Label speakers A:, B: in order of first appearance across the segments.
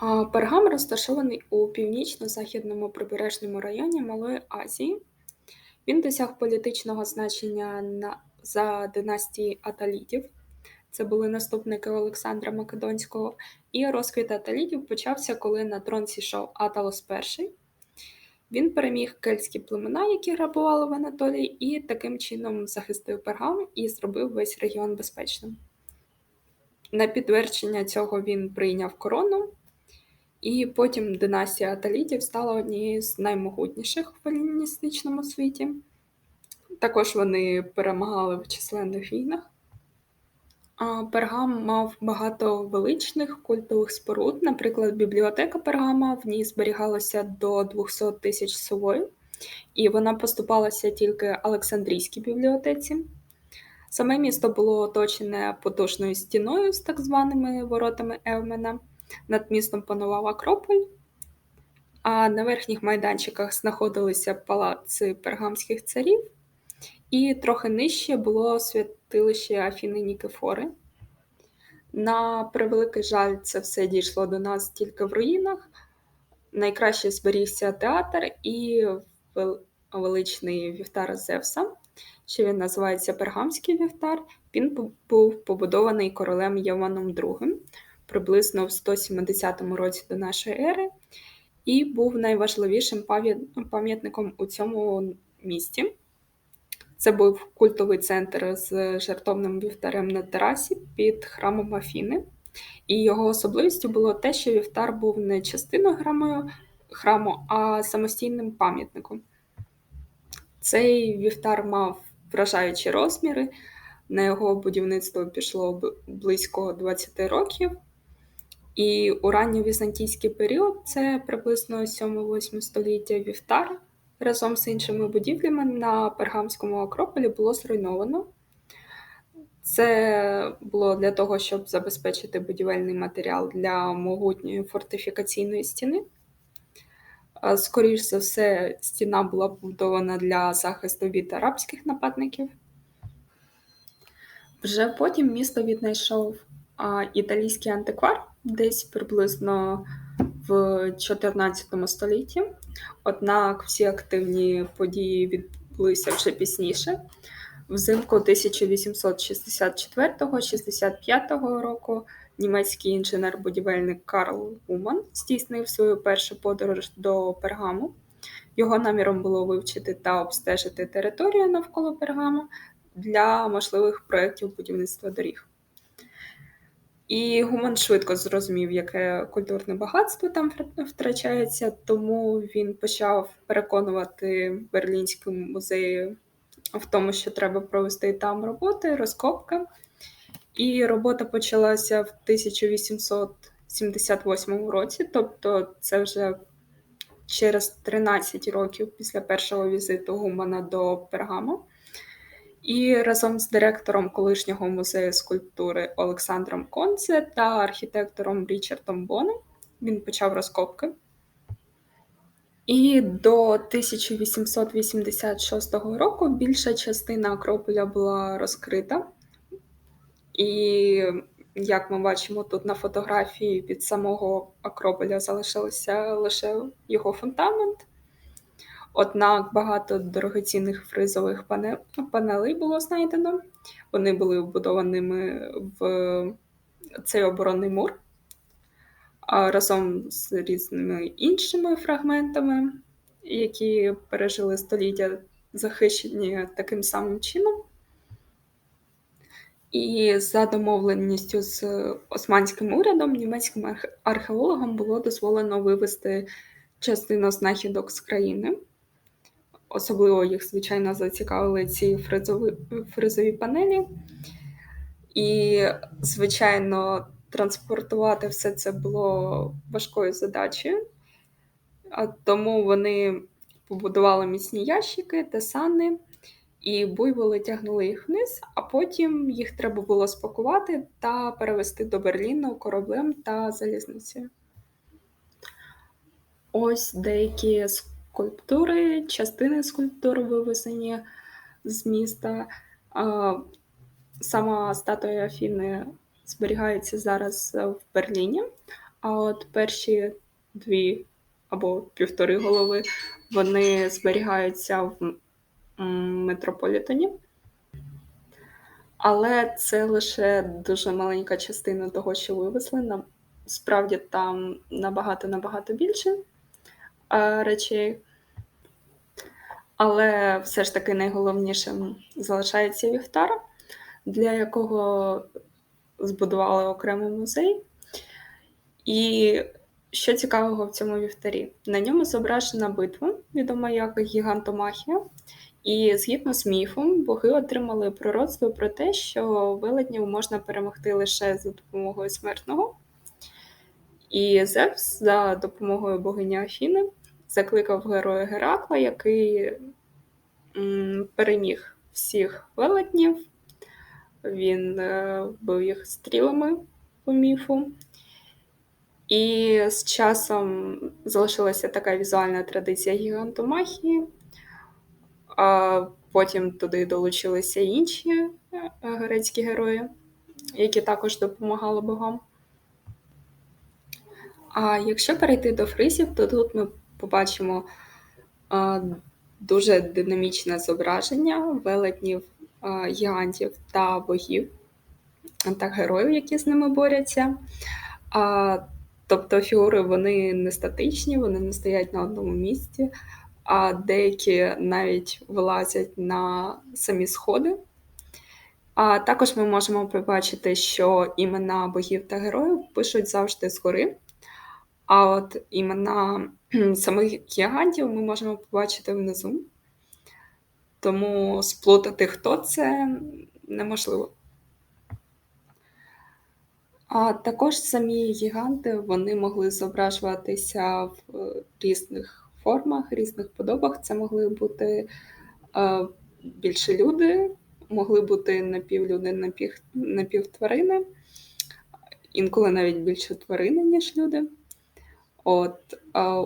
A: А, Пергам розташований у північно-західному прибережному районі Малої Азії. Він досяг політичного значення на, за династії Аталідів. Це були наступники Олександра Македонського. І розквіт Аталідів почався, коли на трон зійшов Аталос І. Він переміг кельтські племена, які грабували в Анатолії, і таким чином захистив Пергам і зробив весь регіон безпечним. На підтвердження цього він прийняв корону. І потім династія Аталітів стала однією з наймогутніших в еліністичному світі. Також вони перемагали в численних війнах. Пергам мав багато величних культових споруд. Наприклад, бібліотека Пергама в ній зберігалася до 200 тисяч совою, і вона поступалася тільки Олександрійській бібліотеці. Саме місто було оточене потужною стіною з так званими воротами Евмена. Над містом панував Акрополь, а на верхніх майданчиках знаходилися палаци пергамських царів, і трохи нижче було святилище Афіни Нікефори. На превеликий жаль, це все дійшло до нас тільки в руїнах. Найкраще зберігся театр і величний вівтар Зевса, що він називається Пергамський вівтар. Він був побудований королем Єваном II приблизно в 170 році до нашої ери, і був найважливішим пам'ятником у цьому місті. Це був культовий центр з жертовним вівтарем на терасі під храмом Афіни. І його особливістю було те, що вівтар був не частиною храму, храму, а самостійним пам'ятником. Цей вівтар мав вражаючі розміри, на його будівництво пішло близько 20 років. І у ранньовізантійський період, це приблизно 7-8 століття вівтар, разом з іншими будівлями на Пергамському Акрополі було зруйновано. Це було для того, щоб забезпечити будівельний матеріал для могутньої фортифікаційної стіни. Скоріше за все, стіна була побудована для захисту від арабських нападників. Вже потім місто віднайшов італійський антиквар десь приблизно в 14 столітті. Однак всі активні події відбулися вже пізніше. Взимку 1864-65 року німецький інженер-будівельник Карл Гуман здійснив свою першу подорож до Пергаму. Його наміром було вивчити та обстежити територію навколо Пергаму для можливих проєктів будівництва доріг. І Гуман швидко зрозумів, яке культурне багатство там втрачається, тому він почав переконувати Берлінські музеї в тому, що треба провести там роботи, розкопки. І робота почалася в 1878 році, тобто це вже через 13 років після першого візиту Гумана до Пергаму. І разом з директором колишнього музею скульптури Олександром Конце та архітектором Річардом Боном він почав розкопки. І до 1886 року більша частина Акрополя була розкрита. І, як ми бачимо тут на фотографії, від самого Акрополя залишився лише його фундамент. Однак багато дорогоцінних фризових панелей було знайдено. Вони були вбудованими в цей оборонний мур разом з різними іншими фрагментами, які пережили століття, захищені таким самим чином. І за домовленістю з османським урядом німецьким археологам було дозволено вивести частину знахідок з країни. Особливо їх, звичайно, зацікавили ці фризові, фризові панелі. І, звичайно, транспортувати все це було важкою задачею, тому вони побудували міцні ящики, тесани, і буйволи тягнули їх вниз, а потім їх треба було спакувати та перевести до Берліну кораблем та залізницею. Ось деякі скульптури, частини скульптур вивезені з міста. Сама статуя Афіни зберігається зараз в Берліні, а от перші дві або півтори голови вони зберігаються в метрополітені. Але це лише дуже маленька частина того, що вивезли. Насправді там набагато-набагато більше речей. Але все ж таки найголовнішим залишається вівтар, для якого збудували окремий музей. І що цікавого в цьому вівтарі? На ньому зображена битва, відома як Гігантомахія. І згідно з міфом, боги отримали пророцтво про те, що велетнів можна перемогти лише за допомогою смертного. І Зевс за допомогою богині Афіни закликав героя Геракла, який переміг всіх велетнів. Він е, вбив їх стрілами по міфу. І з часом залишилася така візуальна традиція гігантомахії. А потім туди долучилися інші е, грецькі герої, які також допомагали богам. А якщо перейти до фризів, то тут ми побачимо дуже динамічне зображення велетнів, гігантів та богів та героїв, які з ними борються. Тобто фігури вони не статичні, вони не стоять на одному місці, а деякі навіть вилазять на самі сходи. А також ми можемо побачити, що імена богів та героїв пишуть завжди згори. А от імена самих гігантів ми можемо побачити внизу. Тому сплутати, хто це неможливо. А також самі гіганти вони могли зображуватися в різних формах, різних подобах. Це могли бути е, більше люди, могли бути напівлюди, напів, напівтварини, інколи навіть більше тварини, ніж люди. От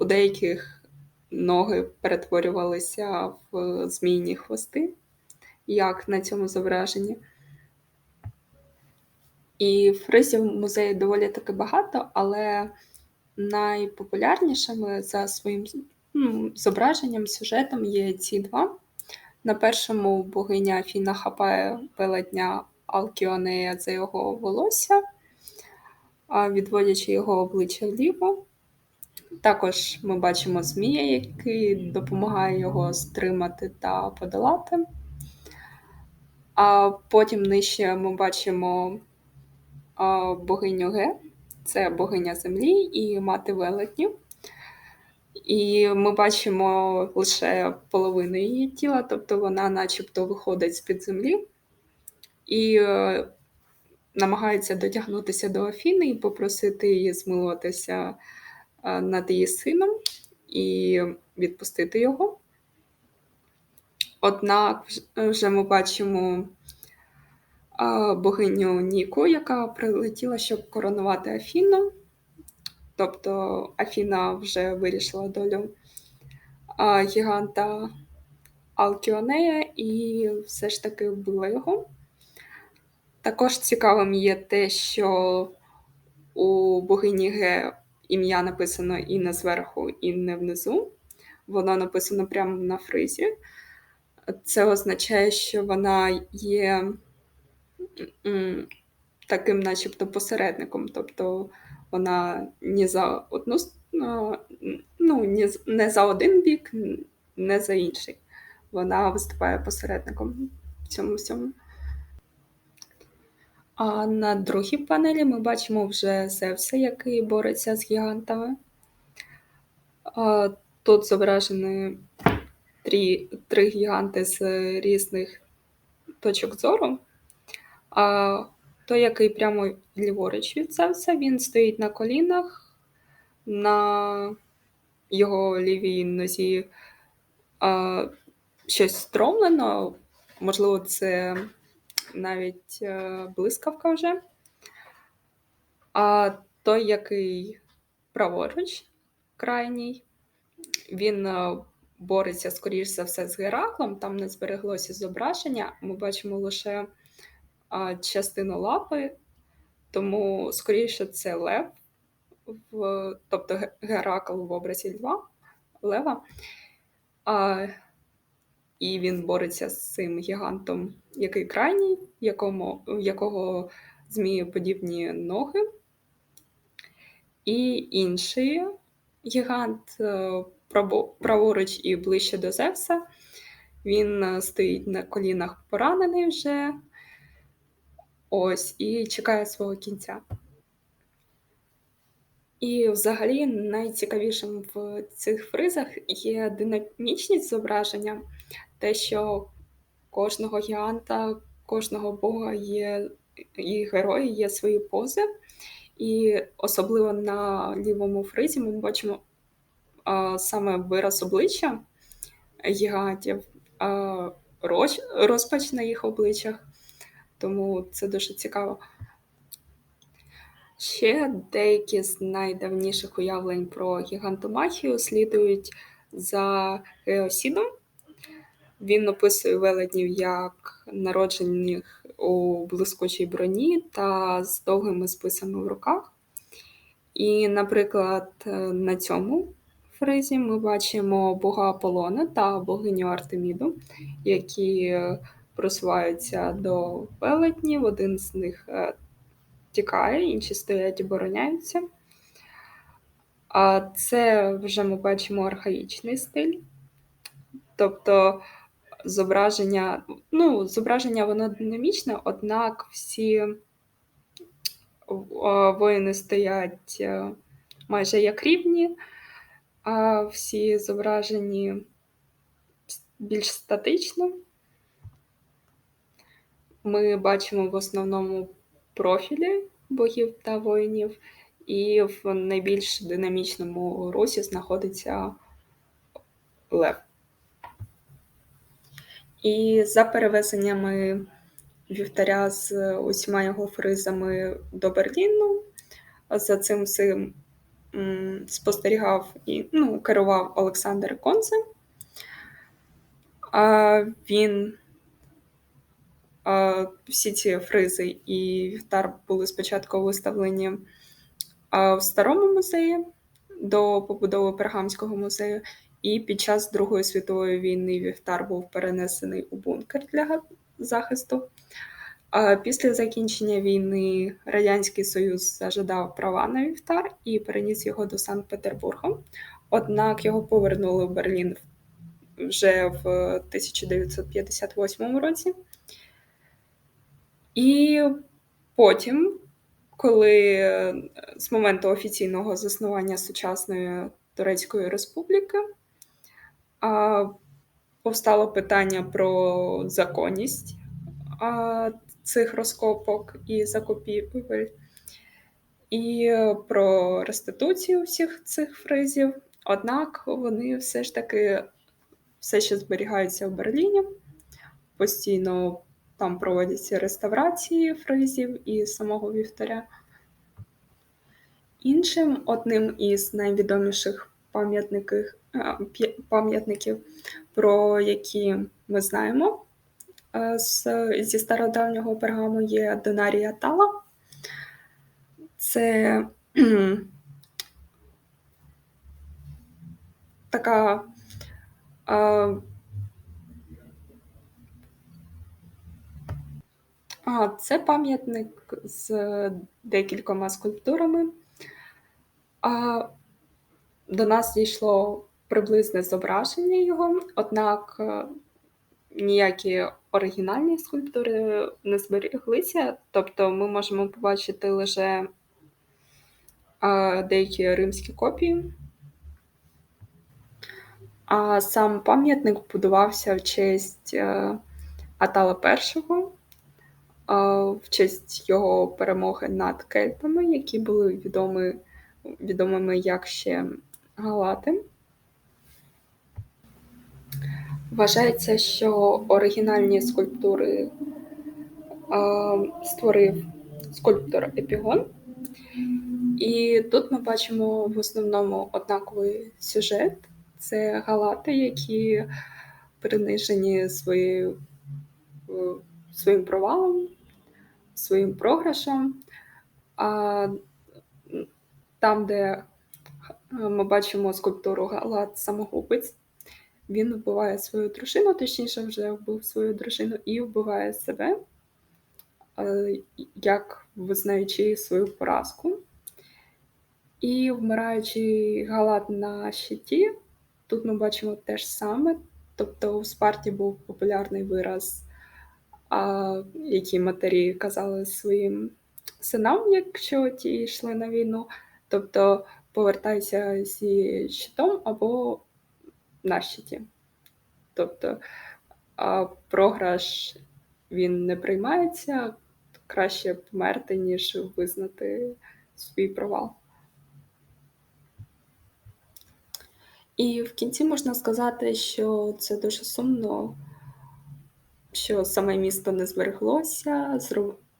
A: У деяких ноги перетворювалися в змійні хвости, як на цьому зображенні. І фризів в музеї доволі таки багато, але найпопулярнішими за своїм ну, зображенням, сюжетом є ці два. На першому богиня Афіна хапає велетня Алкіонея за його волосся, відводячи його обличчя вліво. Також ми бачимо Змія, який допомагає його стримати та подолати. А потім нижче ми бачимо богиню Ге, це богиня землі і мати велетнів. І ми бачимо лише половину її тіла, тобто вона начебто виходить з-під землі і е, намагається дотягнутися до Афіни і попросити її змилуватися над її сином і відпустити його. Однак вже ми бачимо богиню Ніку, яка прилетіла, щоб коронувати Афіну. Тобто Афіна вже вирішила долю гіганта Алкіонея і все ж таки вбила його. Також цікавим є те, що у богині Ге ім'я написано і не зверху, і не внизу. Воно написано прямо на фризі. Це означає, що вона є таким, начебто, посередником. Тобто вона не за одну ну, ні, не за один бік, не за інший. Вона виступає посередником в цьому всьому. А на другій панелі ми бачимо вже Зевса, який бореться з гігантами. Тут зображені три, три гіганти з різних точок зору. А той, який прямо ліворуч від Зевса, він стоїть на колінах, на його лівій нозі а, щось стромлено, можливо, це навіть е, блискавка вже. А той, який праворуч, крайній, він е, бореться, скоріш за все, з Гераклом, там не збереглося зображення. Ми бачимо лише частину лапи, тому, скоріше, це лев, тобто Геракл в образі льва, лева. І він бореться з цим гігантом, який крайній, якому, якого змієподібні ноги. І інший гігант е, праворуч і ближче до Зевса. Він е, стоїть на колінах поранений вже. Ось, і чекає свого кінця. І взагалі найцікавішим в цих фризах є динамічність зображення, те, що кожного гіганта, кожного бога є і герої є свої пози. І особливо на лівому фризі ми бачимо а, саме вираз обличчя гігантів, а, роз, розпач на їх обличчях. Тому це дуже цікаво. Ще деякі з найдавніших уявлень про гігантомахію слідують за Геосідом. Він описує велетнів як народжених у блискучій броні та з довгими списами в руках. І, наприклад, е, на цьому фризі ми бачимо бога Аполлона та богиню Артеміду, які просуваються до велетнів. Один з них е, тікає, інші стоять і обороняються. А це вже ми бачимо архаїчний стиль. Тобто зображення, ну, зображення воно динамічне, однак всі е, воїни стоять е, майже як рівні, а всі зображені більш статично. Ми бачимо в основному профілі богів та воїнів, і в найбільш динамічному русі знаходиться лев. І за перевезеннями вівтаря з усіма його фризами до Берліну, за цим всім спостерігав і ну, керував Олександр Конце. А він а, всі ці фризи і вівтар були спочатку виставлені в старому музеї до побудови Пергамського музею, і під час Другої світової війни вівтар був перенесений у бункер для захисту. Після закінчення війни Радянський Союз зажадав права на вівтар і переніс його до Санкт-Петербурга. Однак його повернули в Берлін вже в 1958 році. І потім, коли з моменту офіційного заснування сучасної Турецької Республіки а, повстало питання про законність а, цих розкопок і закупівель, і про реституцію всіх цих фризів. Однак вони все ж таки все ще зберігаються в Берліні, постійно там проводяться реставрації фризів і самого вівтаря. Іншим одним із найвідоміших пам'ятників, пам'ятників про які ми знаємо з, зі стародавнього пергаму є Донарія Тала. Це така а, а, це пам'ятник з декількома скульптурами. А, До нас дійшло приблизне зображення його, однак ніякі оригінальні скульптури не зберіглися, тобто ми можемо побачити лише деякі римські копії. А сам пам'ятник будувався в честь е, Атала І, в честь його перемоги над кельтами, які були відомі, відомими як ще Галати. Вважається, що оригінальні скульптури створив скульптор Епігон. І тут ми бачимо в основному однаковий сюжет. Це галати, які принижені своєю, своїм провалом, своїм програшем. А там, де е, ми бачимо скульптуру Галат Самогубець, він вбиває свою дружину, точніше, вже вбив свою дружину, і вбиває себе, е, як визнаючи свою поразку. І вмираючий Галат на щиті, тут ми бачимо те ж саме. Тобто у Спарті був популярний вираз, який матері казали своїм синам, якщо ті йшли на війну. Тобто повертайся зі щитом або на щиті. Тобто програш він не приймається, краще померти, ніж визнати свій провал. І в кінці можна сказати, що це дуже сумно, що саме місто не збереглося,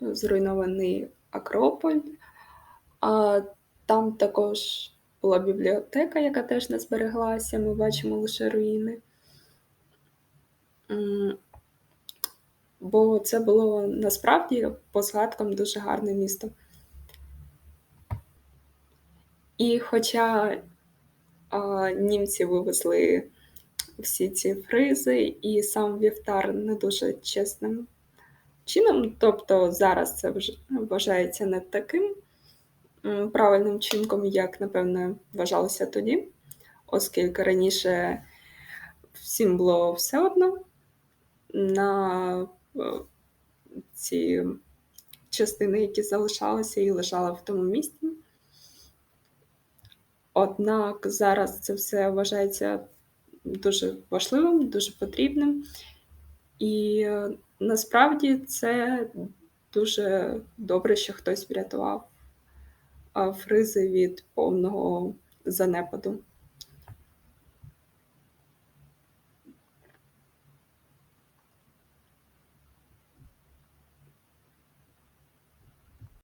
A: зруйнований Акрополь. А там також була бібліотека, яка теж не збереглася. Ми бачимо лише руїни. Бо це було насправді по згадкам дуже гарне місто. І хоча а, німці вивезли всі ці фризи, і сам вівтар не дуже чесним чином, тобто зараз це вже вважається не таким правильним чинком, як, напевно, вважалося тоді, оскільки раніше всім було все одно на е, ці частини, які залишалися і лежали в тому місці. Однак зараз це все вважається дуже важливим, дуже потрібним. І е, насправді це дуже добре, що хтось врятував фризи від повного занепаду.